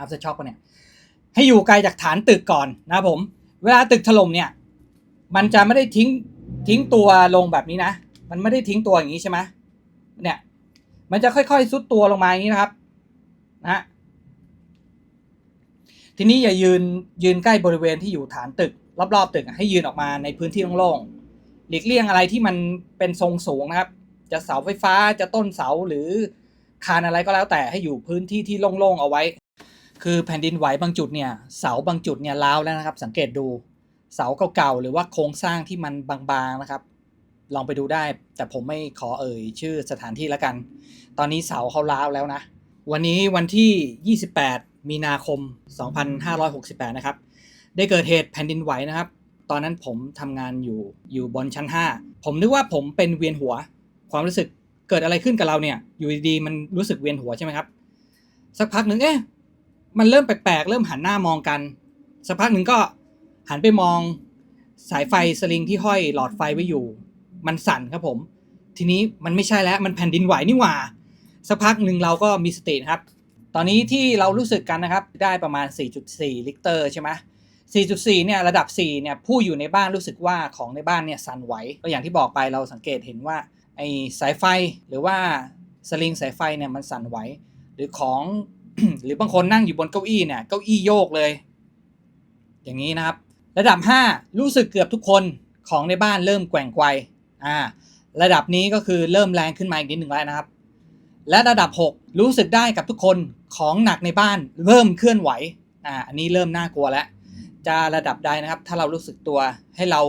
after shock เนี่ยให้อยู่ไกลจากฐานตึกก่อนนะผม เวลาตึกถล่มเนี่ย มันจะไม่ได้ทิ้งทิ้งตัวลงแบบนี้นะ มันไม่ได้ทิ้งตัวอย่างนี้ใช่ไหมเนี่ย มันจะค่อยๆซุดตัวลงมาอย่างนี้นะครับ นะทีนี้อย่ายืนยืนใกล้บริเวณที่อยู่ฐานตึก รอบๆตึกให้ยืนออกมาในพื้นที่โล่งๆหลีกเลี่ยงอะไรที่มันเป็นทรงสูงนะครับ จะเสาไฟฟ้าจะต้นเสาหรือคานอะไรก็แล้วแต่ให้อยู่พื้นที่ที่โล่งๆเอาไว้ คือแผ่นดินไหวบางจุดเนี่ยเสาบางจุดเนี่ยร้าวแล้วนะครับ สังเกตดูเสาเก่าๆหรือว่าโครงสร้างที่มันบางๆนะครับ ลองไปดูได้ แต่ผมไม่ขอเอ่ยชื่อสถานที่แล้วกัน ตอนนี้เสาเขาร้าวแล้วนะ วันนี้วันที่ 28 มีนาคม 2568 นะครับ ได้เกิดเหตุแผ่นดินไหวนะครับ ตอนนั้นผมทำงานอยู่อยู่บนชั้น 5 ผมนึกว่าผมเป็นเวียนหัว ความรู้สึกเกิดอะไรขึ้นกับเราเนี่ย อยู่ดีๆมันรู้สึกเวียนหัวใช่ไหมครับ สักพักหนึ่งเอ๊ะ มันเริ่มแปลกๆ เริ่มหันหน้ามองกัน สักพักหนึ่งก็หันไปมองสายไฟสลิงที่ห้อยหลอดไฟไว้อยู่ มันสั่นครับผม ทีนี้มันไม่ใช่แล้วมันแผ่นดินไหวนี่หว่า สักพักหนึ่งเราก็มีสติครับ ตอนนี้ที่เรารู้สึกกันนะครับ ได้ประมาณ 4.4 ลิกเตอร์ใช่ไหม4.4 เนี่ยระดับ 4 เนี่ยผู้อยู่ในบ้านรู้สึกว่าของในบ้านเนี่ยสั่นไหว ก็อย่างที่บอกไปเราสังเกตเห็นว่าไอ้สายไฟหรือว่าสลิงสายไฟเนี่ยมันสั่นไหว หรือของ หรือบางคนนั่งอยู่บนเก้าอี้เนี่ยเก้าอี้โยกเลย อย่างนี้นะครับ ระดับ 5 รู้สึกเกือบทุกคนของในบ้านเริ่มแกว่งไกวอ่าระดับนี้ก็คือเริ่มแรงขึ้นมาอีกนิดหนึ่งแล้วนะครับ และระดับ 6 รู้สึกได้กับทุกคนของหนักในบ้านเริ่มเคลื่อนไหวอ่าอันนี้เริ่มน่ากลัวแล้ว จะระดับใดนะครับ ถ้าเรารู้สึกตัวให้เรา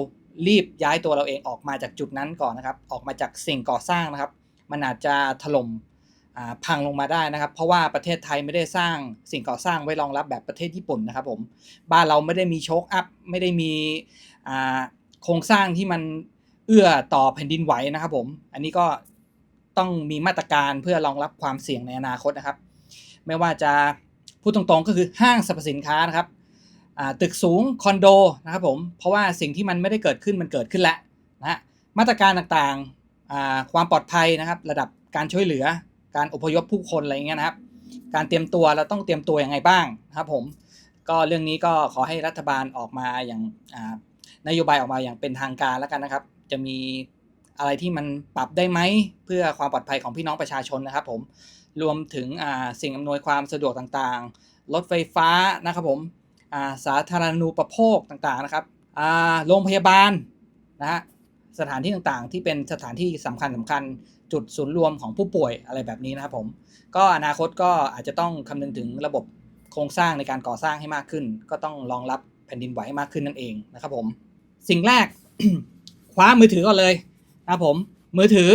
รีบย้ายตัวเราเองออกมาจากจุดนั้นก่อนนะครับ ออกมาจากสิ่งก่อสร้างนะครับ มันอาจจะถล่ม พังลงมาได้นะครับ เพราะว่าประเทศไทยไม่ได้สร้างสิ่งก่อสร้างไว้รองรับแบบประเทศญี่ปุ่นนะครับผมบ้านเราไม่ได้มีโชคอัพไม่ได้มีโครงสร้างที่มันเอื้อต่อแผ่นดินไหวนะครับผมอันนี้ก็ต้องมีมาตรการเพื่อรองรับความเสี่ยงในอนาคตนะครับ ไม่ว่าจะพูดตรงๆก็คือห้างสรรพสินค้านะครับตึกสูงคอนโดนะครับผมเพราะว่าสิ่งที่มันไม่ได้เกิดขึ้นมันเกิดขึ้นแล้วนะมาตรการต่างๆความปลอดภัยนะครับ ระดับการช่วยเหลือ การอพยพผู้คนอะไรอย่างเงี้ยนะครับ การเตรียมตัวเราต้องเตรียมตัวยังไงบ้างนะครับผมก็เรื่องนี้ก็ขอให้รัฐบาลออกมาอย่างนโยบายออกมาอย่างเป็นทางการแล้วกันนะครับ จะมีอะไรที่มันปรับได้ไหมเพื่อความปลอดภัยของพี่น้องประชาชนนะครับ ผมรวมถึงสิ่งอำนวยความสะดวกต่างๆ รถไฟฟ้านะครับผมสาธารณูปโภคต่างๆนะครับโรงพยาบาลนะฮะ สถานที่ต่างๆ ที่เป็นสถานที่สำคัญสำคัญจุดศูนย์รวมของผู้ป่วยอะไรแบบนี้นะครับผม ก็อนาคตก็อาจจะต้องคำนึงถึงระบบโครงสร้างในการก่อสร้างให้มากขึ้น ก็ต้องรองรับแผ่นดินไหวให้มากขึ้นนั่นเองนะครับผม สิ่งแรกคว้ามือถือก่อนเลยนะครับผม มือถือ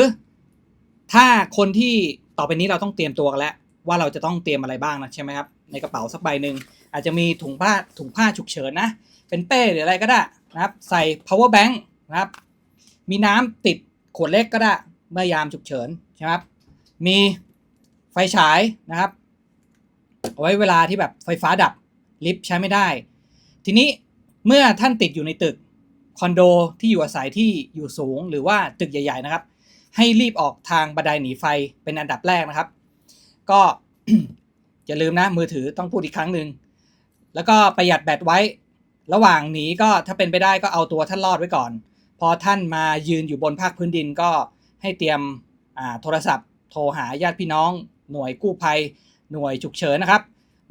ถ้าคนที่ต่อไปนี้เราต้องเตรียมตัวกันแล้วว่าเราจะต้องเตรียมอะไรบ้างนะใช่ไหมครับในกระเป๋าสักใบหนึ่งอาจจะมีถุงผ้าถุงผ้าฉุกเฉินนะ เป็นเป้หรืออะไรก็ได้นะครับ ใส่ power bank นะครับ มีน้ำติดขวดเล็กก็ได้เมื่อยามฉุกเฉินใช่ไหมครับ มีไฟฉายนะครับเอาไว้เวลาที่แบบไฟฟ้าดับลิฟต์ใช้ไม่ได้ ทีนี้เมื่อท่านติดอยู่ในตึกคอนโดที่อยู่อาศัยที่อยู่สูงหรือว่าตึกใหญ่ๆนะครับ ให้รีบออกทางบันไดหนีไฟเป็นอันดับแรกนะครับ ก็อย่าลืมนะมือถือต้องพูดอีกครั้งหนึ่งแล้วก็ประหยัดแบตไว้ ระหว่างหนีก็ถ้าเป็นไปได้ก็เอาตัวท่านรอดไว้ก่อน พอท่านมายืนอยู่บนภาคพื้นดินก็ให้เตรียมโทรศัพท์ โทรหาญาติพี่น้อง หน่วยกู้ภัย หน่วยฉุกเฉินนะครับ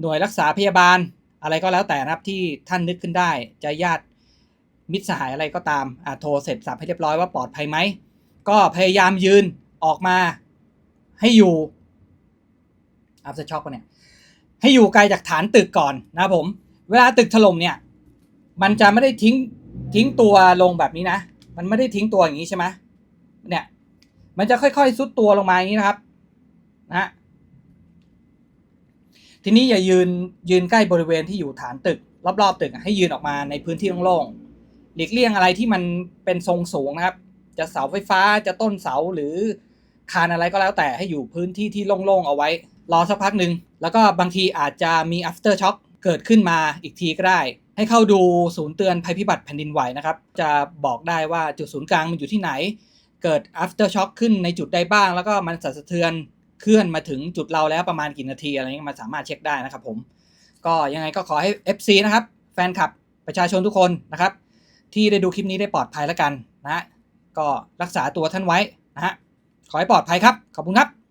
หน่วยรักษาพยาบาลอะไรก็แล้วแต่นะครับที่ท่านนึกขึ้นได้จะญาติมิตรสหายอะไรก็ตามอ่าโทรเสร็จสับให้เรียบร้อยว่าปลอดภัยไหมก็พยายามยืนออกมาให้อยู่อัพเซช็อกเนี่ยให้อยู่ไกลจากฐานตึกก่อนนะผม เวลาตึกถล่มเนี่ย มันจะไม่ได้ทิ้งทิ้งตัวลงแบบนี้นะ มันไม่ได้ทิ้งตัวอย่างนี้ใช่ไหมเนี่ย มันจะค่อยๆซุดตัวลงมาอย่างนี้นะครับ นะทีนี้อย่ายืนยืนใกล้บริเวณที่อยู่ฐานตึก รอบๆตึกให้ยืนออกมาในพื้นที่โล่งๆหลีกเลี่ยงอะไรที่มันเป็นทรงสูงนะครับ จะเสาไฟฟ้าจะต้นเสาหรือคานอะไรก็แล้วแต่ให้อยู่พื้นที่ที่โล่งๆเอาไว้ รอสักพักหนึ่งแล้วก็บางทีอาจจะมี after shock เกิดขึ้นมาอีกทีก็ได้ ให้เข้าดูศูนย์เตือนภัยพิบัติแผ่นดินไหวนะครับ จะบอกได้ว่าจุดศูนย์กลางมันอยู่ที่ไหน เกิด after shock ขึ้นในจุดใดบ้าง แล้วก็มันสั่นสะเทือนเคลื่อนมาถึงจุดเราแล้วประมาณกี่นาทีอะไรเงี้ยมันสามารถเช็คได้นะครับผม ก็ยังไงก็ขอให้ FC นะครับแฟนคลับประชาชนทุกคนนะครับ ที่ได้ดูคลิปนี้ได้ปลอดภัยแล้วกันนะฮะก็รักษาตัวท่านไว้นะฮะขอให้ปลอดภัยครับ ขอบคุณครับ